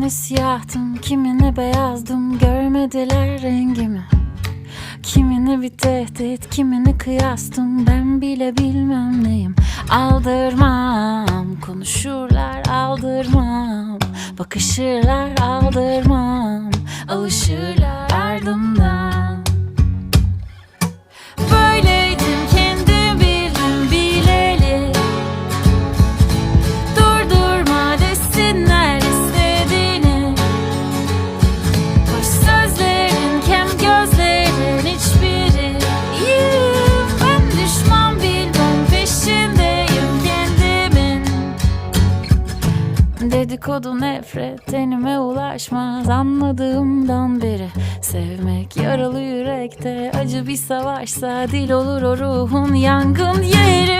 Kimine siyahtım, kimine beyazdım Görmediler rengimi. Kimine bir tehdit, kimine kıyastım Ben bile bilmem neyim. Aldırmam, konuşurlar aldırmam. Bakışırlar aldırmam. Alışırlar Dedikodu nefret tenime ulaşmaz. Anladığımdan beri Sevmek yaralı yürekte. Acı bir savaşsa dil olur o ruhun yangın yeri